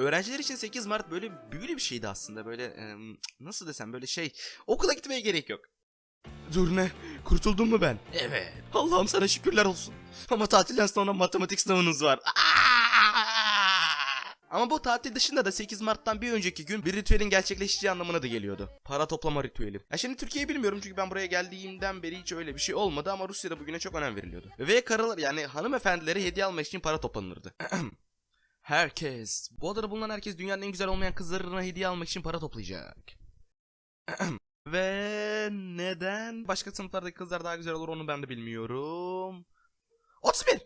Öğrenciler için 8 Mart böyle büyülü bir şeydi aslında. Böyle e, nasıl desem böyle şey. Okula gitmeye gerek yok. Dur ne? Kurtuldun mu ben? Evet. Allah'ım sana şükürler olsun. Ama tatilden sonra matematik sınavınız var. Ama bu tatil dışında da 8 Mart'tan bir önceki gün bir ritüelin gerçekleşeceği anlamına da geliyordu. Para toplama ritüeli. Ya şimdi Türkiye'yi bilmiyorum çünkü ben buraya geldiğimden beri hiç öyle bir şey olmadı ama Rusya'da bugüne çok önem veriliyordu. Ve karılar yani hanımefendilere hediye almak için para toplanırdı. herkes, bu adada bulunan herkes dünyanın en güzel olmayan kızlarına hediye almak için para toplayacak. Ve neden başka sınıflardaki kızlar daha güzel olur onu ben de bilmiyorum. 31.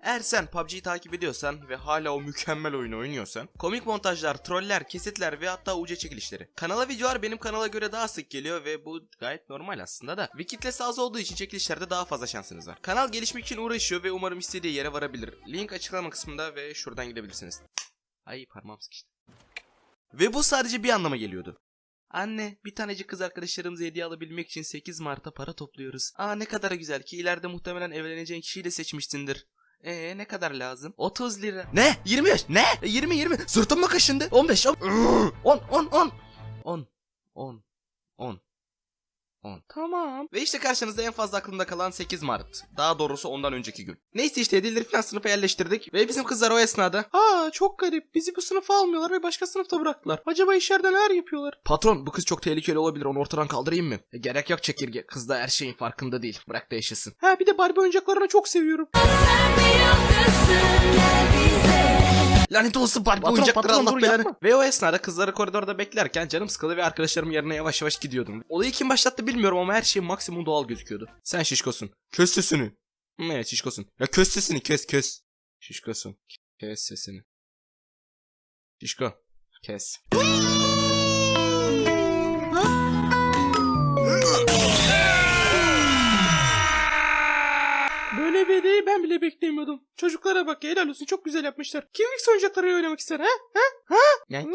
Eğer sen PUBG'yi takip ediyorsan ve hala o mükemmel oyunu oynuyorsan, komik montajlar, troller, kesitler ve hatta UC çekilişleri. Kanala videolar benim kanala göre daha sık geliyor ve bu gayet normal aslında da. Ve kitlesi az olduğu için çekilişlerde daha fazla şansınız var. Kanal gelişmek için uğraşıyor ve umarım istediği yere varabilir. Link açıklama kısmında ve şuradan gidebilirsiniz. Ay parmağım sıkıştı. Ve bu sadece bir anlama geliyordu. Anne, bir tanecik kız arkadaşlarımıza hediye alabilmek için 8 Mart'a para topluyoruz. Aa ne kadar güzel ki ileride muhtemelen evleneceğin kişiyi de seçmişsindir. Ee ne kadar lazım? 30 lira. Ne? 25? Ne? 20 20. Sırtım mı kaşındı? 15 10 10 10 10 10 10 10 10. Tamam. Ve işte karşınızda en fazla aklımda kalan 8 Mart. Daha doğrusu ondan önceki gün. Neyse işte hediyeleri falan sınıfa yerleştirdik. Ve bizim kızlar o esnada. Aa çok garip. Bizi bu sınıfa almıyorlar ve başka sınıfta bıraktılar. Acaba içeride neler yapıyorlar? Patron bu kız çok tehlikeli olabilir. Onu ortadan kaldırayım mı? E, gerek yok çekirge. Kız da her şeyin farkında değil. Bırak da yaşasın. Ha bir de Barbie oyuncaklarını çok seviyorum. Lanet olsun Barbie Patron, oyuncakları patron, Allah belanı. Ve o esnada kızları koridorda beklerken canım sıkıldı ve arkadaşlarım yerine yavaş yavaş gidiyordum. Olayı kim başlattı bilmiyorum ama her şey maksimum doğal gözüküyordu. Sen şişkosun. Sesini. Hı, Evet şişkosun. Ya sesini kes kes. Şişkosun. Kes sesini. Şişko. Kes. Çocuklara bak helal olsun çok güzel yapmışlar. Kim Wix oyuncaklarıyla oynamak ister ha? Ha? Ha? Ya ya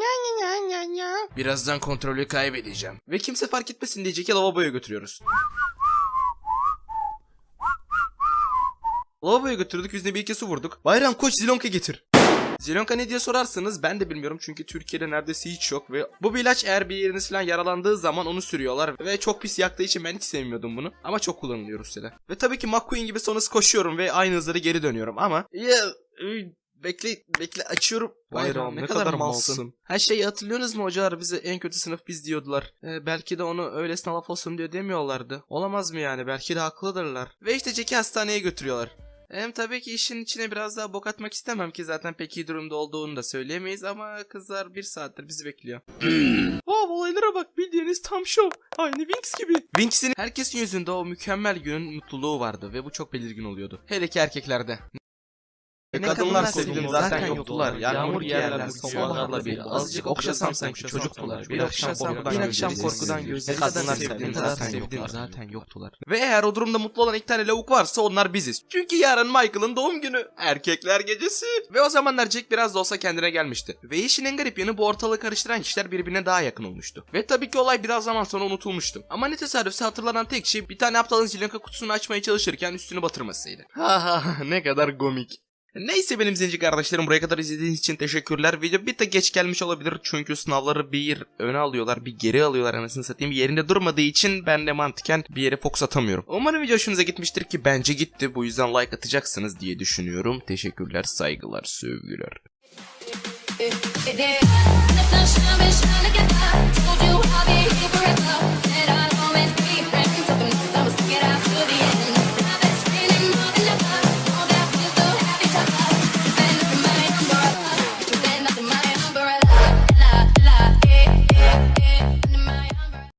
ya ya ya ya. Birazdan kontrolü kaybedeceğim. Ve kimse fark etmesin diye Jack'i lavaboya götürüyoruz. Lavaboya götürdük yüzüne bir iki su vurduk. Bayram koç Zilonka getir. Zilonka ne diye sorarsanız ben de bilmiyorum çünkü Türkiye'de neredeyse hiç yok ve bu bir ilaç eğer bir yeriniz falan yaralandığı zaman onu sürüyorlar ve çok pis yaktığı için ben hiç sevmiyordum bunu ama çok kullanılıyor Rusya'da. Ve tabii ki McQueen gibi sonrası koşuyorum ve aynı hızları geri dönüyorum ama ıı, bekle bekle açıyorum. Bayram, ne kadar malsın. Her şeyi hatırlıyorsunuz mu hocalar bize en kötü sınıf biz diyordular. Ee, belki de onu öylesine laf olsun diye demiyorlardı. Olamaz mı yani belki de haklıdırlar. Ve işte Jack'i hastaneye götürüyorlar. Hem tabii ki işin içine biraz daha bok atmak istemem ki zaten pek iyi durumda olduğunu da söyleyemeyiz ama kızlar bir saattir bizi bekliyor. Aa olaylara bak bildiğiniz tam şov. Aynı Winx gibi. Winx'in herkesin yüzünde o mükemmel günün mutluluğu vardı ve bu çok belirgin oluyordu. Hele ki erkeklerde. Ne kadınlar kadınlar zaten yoktular. Yağmur giyerler, sonbaharla bir. Azıcık okşasam sanki çocuktular. Bir akşam korkudan, bir akşam korkudan gözleri kadar sevdim zaten yoktular. zaten yoktular. Ve eğer o durumda mutlu olan iki tane lavuk varsa onlar biziz. Çünkü yarın Michael'ın doğum günü. Erkekler gecesi. Ve o zamanlar Jack biraz da olsa kendine gelmişti. Ve işin en garip yanı bu ortalığı karıştıran kişiler birbirine daha yakın olmuştu. Ve tabii ki olay biraz zaman sonra unutulmuştu. Ama ne tesadüfse hatırlanan tek şey bir tane aptalın zilinka kutusunu açmaya çalışırken üstünü batırmasıydı. Ha ha ne kadar komik. Neyse benim zenci kardeşlerim buraya kadar izlediğiniz için teşekkürler. Video bir tık geç gelmiş olabilir çünkü sınavları bir öne alıyorlar bir geri alıyorlar anasını satayım. Yerinde durmadığı için ben de mantıken bir yere fokus atamıyorum. Umarım video hoşunuza gitmiştir ki bence gitti. Bu yüzden like atacaksınız diye düşünüyorum. Teşekkürler, saygılar, sevgiler.